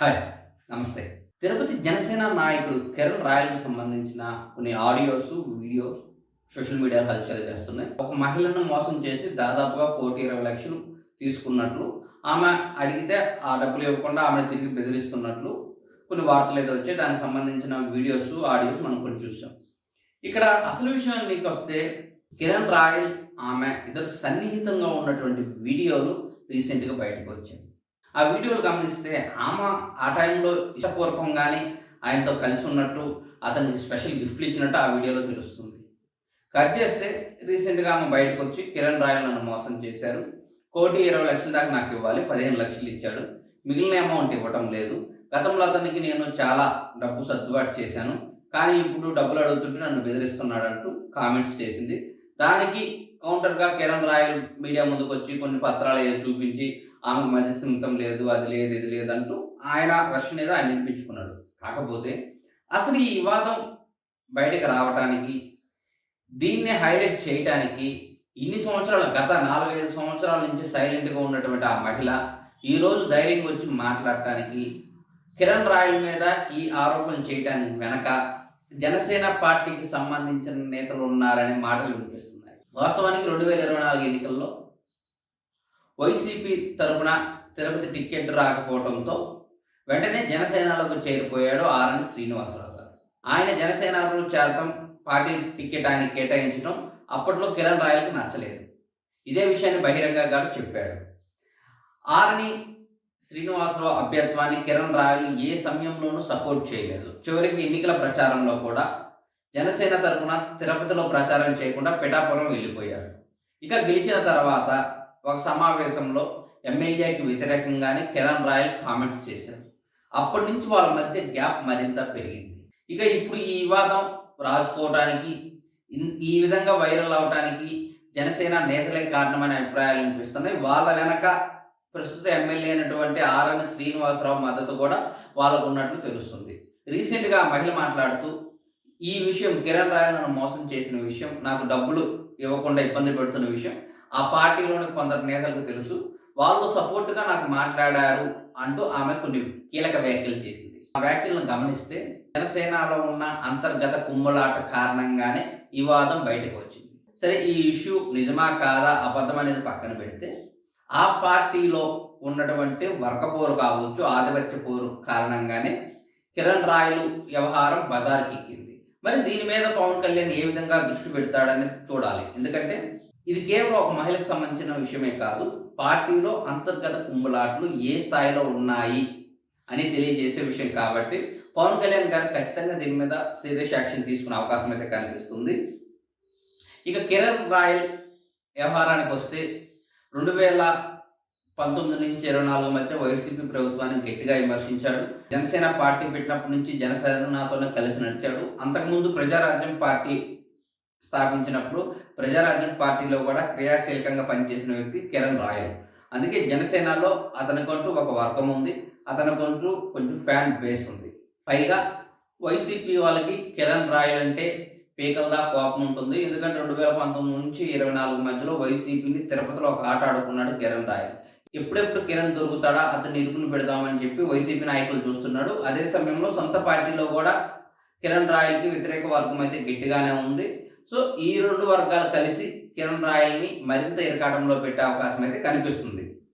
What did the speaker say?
Hi నమస్తే. తిరుపతి జనసేన నాయకుడు కిరణ్ రాయల్కి సంబంధించిన కొన్ని ఆడియోస్ వీడియోస్ సోషల్ మీడియాలో హల్చల్ చేస్తున్నాయి. ఒక మహిళను మోసం చేసి దాదాపుగా కోటి ఇరవై లక్షలు తీసుకున్నట్లు ఆమె అడిగితే ఆ డబ్బులు ఇవ్వకుండా ఆమె తిరిగి బెదిరిస్తున్నట్లు కొన్ని వార్తలు అయితే వచ్చాయి. దానికి సంబంధించిన వీడియోస్ ఆడియోస్ మనం కొన్ని చూసాం. ఇక్కడ అసలు విషయం నీకు వస్తే కిరణ్ రాయల్ ఆమె ఇద్దరు సన్నిహితంగా ఉన్నటువంటి వీడియోలు రీసెంట్గా బయటకు వచ్చాయి. ఆ వీడియోలు గమనిస్తే ఆమె ఆ టైంలో ఇష్టపూర్వకంగానే ఆయనతో కలిసి ఉన్నట్టు అతనికి స్పెషల్ గిఫ్ట్లు ఇచ్చినట్టు ఆ వీడియోలో తెలుస్తుంది. కట్ చేస్తే రీసెంట్గా ఆమె బయటకు వచ్చి కిరణ్ రాయల్ నన్ను మోసం చేశారు. కోటి ఇరవై లక్షల దాకా నాకు ఇవ్వాలి పదిహేను లక్షలు ఇచ్చాడు. మిగిలిన అమౌంట్ ఇవ్వటం లేదు. గతంలో అతనికి నేను చాలా డబ్బు సర్దుబాటు చేశాను. కానీ ఇప్పుడు డబ్బులు అడుగుతుంటే నన్ను బెదిరిస్తున్నాడంటూ కామెంట్స్ చేసింది. దానికి కౌంటర్గా కిరణ్ రాయల్ మీడియా ముందుకు వచ్చి కొన్ని పత్రాలు ఏదో చూపించి ఆమెకు మధ్యస్థిమితం లేదు అది లేదు ఇది లేదు అంటూ ఆయన వర్షన్ ఏదో ఆయన వినిపించుకున్నాడు కాకపోతే అసలు ఈ వివాదం బయటకు రావటానికి దీన్ని హైలైట్ చేయటానికి ఇన్ని సంవత్సరాలు గత నాలుగైదు సంవత్సరాల నుంచి సైలెంట్గా ఉన్నటువంటి ఆ మహిళ ఈరోజు ధైర్యంగా వచ్చి మాట్లాడటానికి కిరణ్ రాయల్ మీద ఈ ఆరోపణలు చేయడానికి వెనక జనసేన పార్టీకి సంబంధించిన నేతలు ఉన్నారనే మాటలు వినిపిస్తున్నాయి. వాస్తవానికి రెండు వేల ఇరవై నాలుగు ఎన్నికల్లో వైసీపీ తరపున తిరుపతి టికెట్ రాకపోవడంతో వెంటనే జనసేనలోకి చేరిపోయాడు ఆర్ఎన్ శ్రీనివాసరావు గారు. ఆయన జనసేనలో చేరటం పార్టీ టికెట్ ఆయన కేటాయించడం అప్పట్లో కిరణ్ రాయల్కి నచ్చలేదు. ఇదే విషయాన్ని బహిరంగ గారు చెప్పాడు. ఆర్ని శ్రీనివాసరావు అభ్యర్థాన్ని కిరణ్ రాయలు ఏ సమయంలోనూ సపోర్ట్ చేయలేదు. చివరికి ఎన్నికల ప్రచారంలో కూడా జనసేన తరపున తిరుపతిలో ప్రచారం చేయకుండా పిఠాపురం వెళ్ళిపోయాడు. ఇక గెలిచిన తర్వాత ఒక సమావేశంలో ఎమ్మెల్యేకి వ్యతిరేకంగానే కిరణ్ రాయల్ కామెంట్స్ చేశారు. అప్పటి నుంచి వాళ్ళ మధ్య గ్యాప్ మరింత పెరిగింది. ఇక ఇప్పుడు ఈ వివాదం రాజుకోవడానికి ఈ విధంగా వైరల్ అవడానికి జనసేన నేతలే కారణమైన అభిప్రాయాలు వినిపిస్తున్నాయి. వాళ్ళ వెనక ప్రస్తుత ఎమ్మెల్యే అయినటువంటి ఆర్ఎన్ శ్రీనివాసరావు మద్దతు కూడా వాళ్ళకు ఉన్నట్లు తెలుస్తుంది. రీసెంట్గా మహిళ మాట్లాడుతూ ఈ విషయం కిరణ్ రాయల్ నన్ను మోసం చేసిన విషయం నాకు డబ్బులు ఇవ్వకుండా ఇబ్బంది పెడుతున్న విషయం ఆ పార్టీలోని కొందరు నేతలకు తెలుసు. వాళ్ళు సపోర్ట్గా నాకు మాట్లాడారు అంటూ ఆమె కొన్ని కీలక వ్యాఖ్యలు చేసింది. ఆ వ్యాఖ్యలను గమనిస్తే జనసేనలో ఉన్న అంతర్గత కుమ్ములాట కారణంగానే ఈ వాదం బయటకు వచ్చింది. సరే ఈ ఇష్యూ నిజమా కాదా అబద్ధం అనేది పక్కన పెడితే ఆ పార్టీలో ఉన్నటువంటి వర్గపోరు కావచ్చు ఆధిపత్య పోరు కారణంగానే కిరణ్ రాయలు వ్యవహారం బజార్కి ఎక్కింది మరి దీని మీద పవన్ కళ్యాణ్ ఏ విధంగా దృష్టి పెడతాడని చూడాలి. ఎందుకంటే ఇది కేవలం ఒక మహిళకు సంబంధించిన విషయమే కాదు పార్టీలో అంతర్గత కుంభలాట్లు ఏ స్థాయిలో ఉన్నాయి అని తెలియజేసే విషయం కాబట్టి పవన్ కళ్యాణ్ గారు ఖచ్చితంగా దీని మీద సీరియస్ యాక్షన్ తీసుకునే అవకాశం అయితే కనిపిస్తుంది. ఇక కిరణ్ రాయల్ వ్యవహారానికి వస్తే రెండు వేల పంతొమ్మిది నుంచి ఇరవై నాలుగు మధ్య వైసీపీ ప్రభుత్వాన్ని గట్టిగా విమర్శించాడు. జనసేన పార్టీ పెట్టినప్పటి నుంచి జనసేనతోనే కలిసి నడిచాడు. అంతకుముందు ప్రజారాజ్యం పార్టీ స్థాపించినప్పుడు ప్రజారాజ్యం పార్టీలో కూడా క్రియాశీలకంగా పనిచేసిన వ్యక్తి కిరణ్ రాయల్. అందుకే జనసేనలో అతనికంటూ ఒక వర్గం ఉంది అతనికంటూ కొంచెం ఫ్యాన్ బేస్ ఉంది. పైగా వైసీపీ వాళ్ళకి కిరణ్ రాయల్ అంటే పీకల్దా కోపం ఉంటుంది. ఎందుకంటే రెండు వేల పంతొమ్మిది నుంచి ఇరవై నాలుగు మధ్యలో వైసీపీని తిరుపతిలో ఒక ఆట ఆడుకున్నాడు కిరణ్ రాయల్. ఎప్పుడెప్పుడు కిరణ్ దొరుకుతాడా అతన్ని ఇరుకుని పెడదామని చెప్పి వైసీపీ నాయకులు చూస్తున్నాడు. అదే సమయంలో సొంత పార్టీలో కూడా కిరణ్ రాయల్కి వ్యతిరేక వర్గం అయితే గట్టిగానే ఉంది. సో ఈ రెండు వర్గాలు కలిసి కిరణ్ రాయల్ని మరింత ఇరకాటంలో పెట్టే అవకాశం అయితే కనిపిస్తుంది.